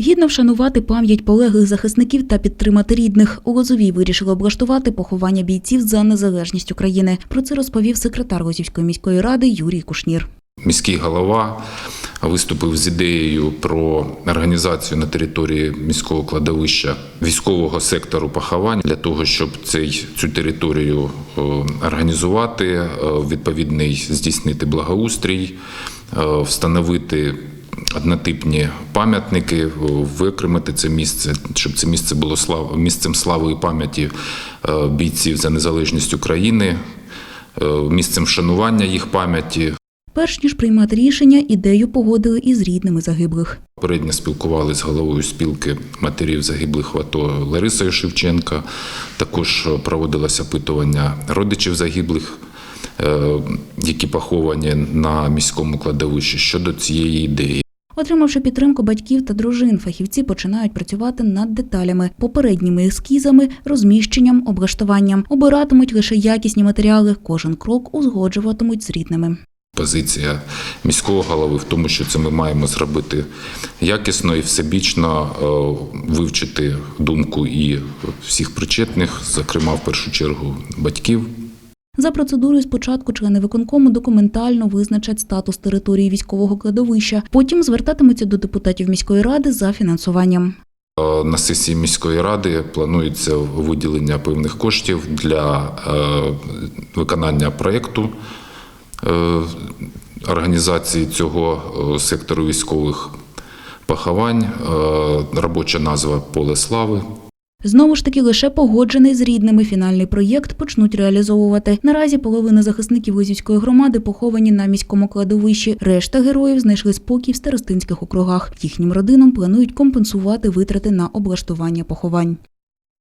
Гідно вшанувати пам'ять полеглих захисників та підтримати рідних. У Лозовій вирішили облаштувати поховання бійців за незалежність України. Про це розповів секретар Лозівської міської ради Юрій Кушнір. Міський голова виступив з ідеєю про організацію на території міського кладовища військового сектору поховань для того, щоб цей цю територію е, організувати, е, відповідний здійснити благоустрій, е, встановити. Однотипні пам'ятники, е, викремити це місце, щоб це місце було слав, місцем слави і пам'яті е, бійців за незалежність України, е, місцем вшанування їх пам'яті, Перш ніж приймати рішення, ідею погодили із рідними загиблих. Попередньо спілкувалися з головою спілки матерів загиблих в АТО Ларисою Шевченка. Також проводилося опитування родичів загиблих, які поховані на міському кладовищі щодо цієї ідеї. Отримавши підтримку батьків та дружин, фахівці починають працювати над деталями, попередніми ескізами, розміщенням, облаштуванням. Обиратимуть лише якісні матеріали. Кожен крок узгоджуватимуть з рідними. Позиція міського голови в тому, що це ми маємо зробити якісно і всебічно е, вивчити думку і всіх причетних, зокрема в першу чергу батьків. За процедурою спочатку члени виконкому документально визначать статус території військового кладовища. Потім звертатимуться до депутатів міської ради за фінансуванням. Е, На сесії міської ради планується виділення певних коштів для е, виконання проєкту е, організації цього сектору військових поховань. Робоча назва Поле слави. Знову ж таки, лише погоджений з рідними фінальний проєкт почнуть реалізовувати. Наразі половина захисників Лизівської громади поховані на міському кладовищі. Решта героїв знайшли спокій в старостинських округах. Їхнім родинам планують компенсувати витрати на облаштування поховань.